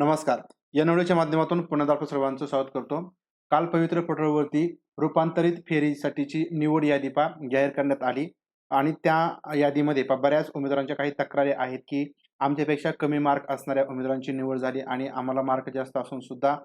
नमस्कार. या नवडीच्या माध्यमातून पुन्हा आपलं सर्वांचं स्वागत करतो. काल पवित्र पोर्टलवरती रूपांतरित फेरीसाठीची निवड यादी पा जाहीर करण्यात आली. आणि त्या यादीमध्ये पा बऱ्याच उमेदवारांच्या काही तक्रारी आहेत की आमच्यापेक्षा कमी मार्क असणाऱ्या उमेदवारांची निवड झाली आणि आम्हाला मार्क जास्त असून सुद्धा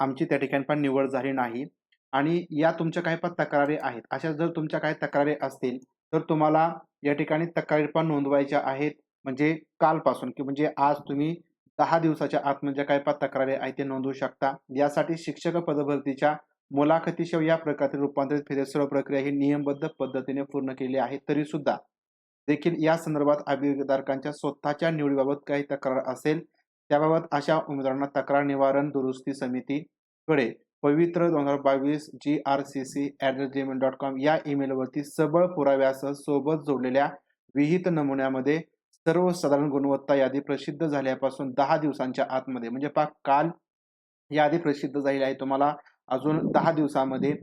आमची त्या ठिकाणी पण निवड झाली नाही. आणि या तुमच्या काही पण तक्रारी आहेत अशा जर तुमच्या काही तक्रारी असतील तर तुम्हाला या ठिकाणी तक्रारी पण नोंदवायच्या आहेत. म्हणजे कालपासून की म्हणजे आज तुम्ही दहा दिवसाच्या आत म्हणजे काय पाच तक्रारी आहे ते नोंदवू शकता. यासाठी शिक्षक पदभरतीच्या मुलाखतीशिवाय या प्रकारचे रूपांतरित फेरी सर्व प्रक्रिया ही नियमबद्ध पद्धतीने पूर्ण केली आहे. तरी सुद्धा देखील या संदर्भात अभियोगधारकांच्या स्वतःच्या निवडीबाबत काही तक्रार असेल त्याबाबत अशा उमेदवारांना तक्रार निवारण दुरुस्ती समितीकडे पवित्र दोन हजार बावीस G R C C at the Gmail dot com या ईमेलवरती सबळ पुराव्यासह सोबत जोडलेल्या विहित नमुन्यामध्ये सर्वसाधारण गुणवत्ता यादी प्रसिद्ध झाल्यापासून दहा दिवसांच्या आतमध्ये म्हणजे पा काल यादी प्रसिद्ध झालेली आहे. तुम्हाला अजून दहा दिवसामध्ये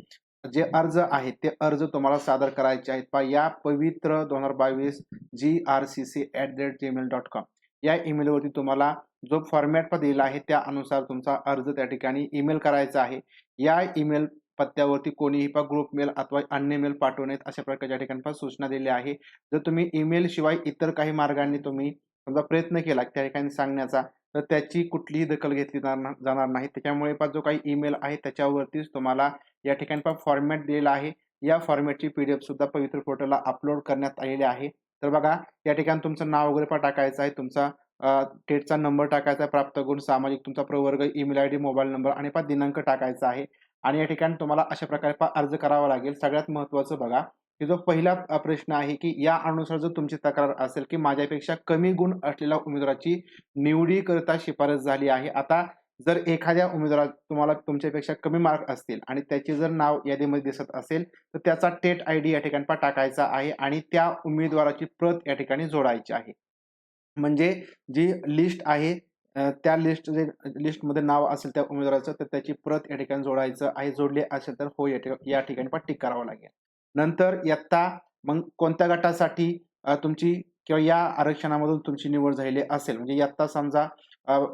जे अर्ज आहेत ते अर्ज तुम्हाला सादर करायचे आहेत. पा या पवित्र दोन हजार बावीस G R C C at the rate Gmail dot com या ईमेलवरती तुम्हाला जो फॉर्मॅट पण दिलेला आहे त्यानुसार तुमचा अर्ज त्या ठिकाणी ईमेल करायचा आहे. या ईमेल पत्त्यावरती कोणीही पण ग्रुप मेल अथवा अन्य मेल पाठवू नयेत अशा प्रकारच्या ठिकाणी पण सूचना दिल्या आहे. जर तुम्ही ईमेल शिवाय इतर काही मार्गांनी तुम्ही समजा प्रयत्न केला त्या ठिकाणी सांगण्याचा तर त्याची कुठलीही दखल घेतली जाणार जाणार नाही. त्याच्यामुळे पण जो काही ईमेल आहे त्याच्यावरतीच तुम्हाला या ठिकाणी पण फॉर्मॅट दिलेला आहे. या फॉर्मॅटची पी डी एफ सुद्धा पवित्र पोर्टलला अपलोड करण्यात आलेली आहे. तर बघा या ठिकाणी तुमचं नाव वगैरे पण टाकायचं आहे. तुमचा टेटचा नंबर टाकायचा आहे प्राप्त गुण सामाजिक तुमचा प्रवर्ग email I D mobile number आणि पा दिनांक टाकायचा आहे. आणि या ठिकाणी तुम्हाला अशा प्रकारे पा अर्ज करावा लागेल. सगळ्यात महत्त्वाचं बघा की जो पहिला प्रश्न आहे की या अनुसार जर तुमची तक्रार असेल की माझ्यापेक्षा कमी गुण असलेल्या उमेदवाराची निवडीकरिता शिफारस झाली आहे. आता जर एखाद्या उमेदवारा तुम्हाला तुमच्यापेक्षा कमी मार्क असतील आणि त्याचे जर नाव यादीमध्ये दिसत असेल तर त्याचा टेट आय डी या ठिकाणी टाकायचा आहे आणि त्या उमेदवाराची प्रत या ठिकाणी जोडायची आहे. म्हणजे जी लिस्ट आहे त्या लिस्ट जे लिस्टमध्ये नाव असेल त्या उमेदवाराचं तर त्याची प्रत या ठिकाणी जोडायचं आहे. जोडले असेल तर हो या ठिकाणी पण टिक करावं लागेल. नंतर इयत्ता मग कोणत्या गटासाठी तुमची किंवा या आरक्षणामधून तुमची निवड झालेली असेल? म्हणजे इयत्ता समजा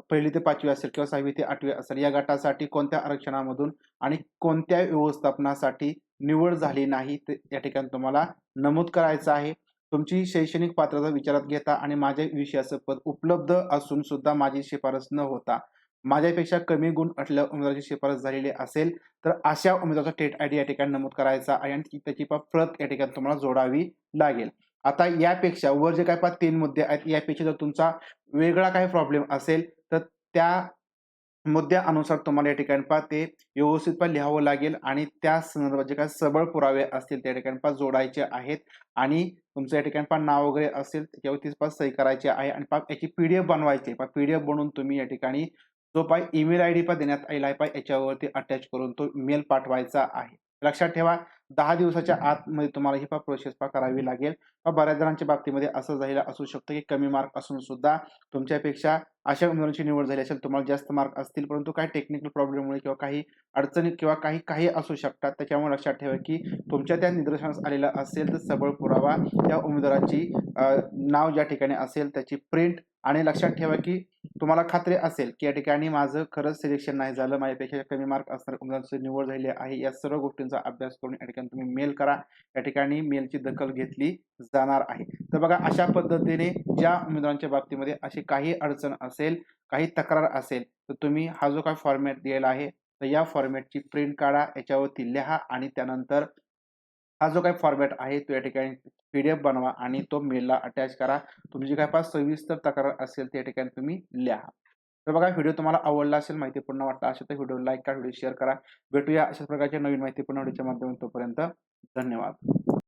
पहिली ते पाचवी असेल किंवा सहावी ते आठवी असेल या गटासाठी कोणत्या आरक्षणामधून आणि कोणत्या व्यवस्थापनासाठी निवड झाली नाही ते या ठिकाणी तुम्हाला नमूद करायचं आहे. तुमची शैक्षणिक पात्रता विचारात घेता आणि माझ्या विषयाचं पद उपलब्ध असून सुद्धा माझी शिफारस न होता माझ्यापेक्षा कमी गुण असल्या उमेदवाराची शिफारस झालेली असेल तर अशा उमेदवाराचा टेट आय डी या ठिकाणी नमूद करायचा आहे आणि त्याची प्रत या ठिकाणी तुम्हाला जोडावी लागेल. आता यापेक्षा वर जे काय पा तीन मुद्दे आहेत यापेक्षा जर तुमचा वेगळा काही प्रॉब्लेम असेल तर त्या मुद्द्यानुसार तुम्हाला या ठिकाणी पहा ते व्यवस्थितपण लिहावं लागेल आणि त्या संदर्भात जे काय सबळ पुरावे असतील त्या ठिकाणी पहा जोडायचे आहेत. आणि तुमचं या ठिकाणी पहा नाव वगैरे असेल त्याच्यावरती पास सही करायची आहे आणि पा याची पी डी एफ बनवायची पहा पी डी एफ बनवून तुम्ही या ठिकाणी जो पाय ईमेल आय डी पा देण्यात आलेला आहे. पा याच्यावरती अटॅच करून तो मेल पाठवायचा आहे. लक्षात ठेवा. दहा दिवसाच्या आतमध्ये तुम्हाला ही पा प्रोसेस पा करावी लागेल. व बऱ्याच जणांच्या बाबतीमध्ये असं झालेलं असू शकतं की कमी मार्क असून सुद्धा तुमच्यापेक्षा अशा उमेदवारांची निवड झाली असेल तुम्हाला जास्त मार्क असतील परंतु काही टेक्निकल प्रॉब्लेममुळे किंवा काही अडचणी किंवा काही काही असू शकतात. त्याच्यामुळे लक्षात ठेवा की तुमच्या त्या निदर्शनास आलेलं असेल तर सबळ पुरावा त्या उमेदवाराची नाव ज्या ठिकाणी असेल त्याची प्रिंट आणि लक्षात ठेवा की तुम्हाला खात्री असेल की या ठिकाणी माझं खरंच सिलेक्शन नाही झालं. माझ्यापेक्षा कमी मार्क असणार उमेदवाराची निवड झालेली आहे. या सर्व गोष्टींचा अभ्यास करून या ठिकाणी तुम्ही मेल करा. या ठिकाणी मेलची दखल घेतली जाणार आहे. तर बघा अशा पद्धतीने ज्या उमेदवारांच्या बाबतीमध्ये अशी काही अडचण असेल काही तक्रार असेल तर तुम्ही हा जो काही फॉर्मॅट दिलेला आहे तर या फॉर्मॅटची प्रिंट काढा याच्यावरती लिहा आणि त्यानंतर हा जो काही फॉर्मॅट आहे तो या ठिकाणी पी डी एफ बनवा आणि तो मेलला अटॅच करा. तुमची काय पास सविस्तर तक्रार असेल त्या ठिकाणी तुम्ही लिहा. तर बघा व्हिडिओ तुम्हाला आवडला असेल माहितीपूर्ण वाटला असेल तर व्हिडिओ लाईक करा व्हिडिओ शेअर करा. भेटूया अशाच प्रकारच्या नवीन माहितीपूर्ण व्हिडिओच्या माध्यमातून तोपर्यंत धन्यवाद.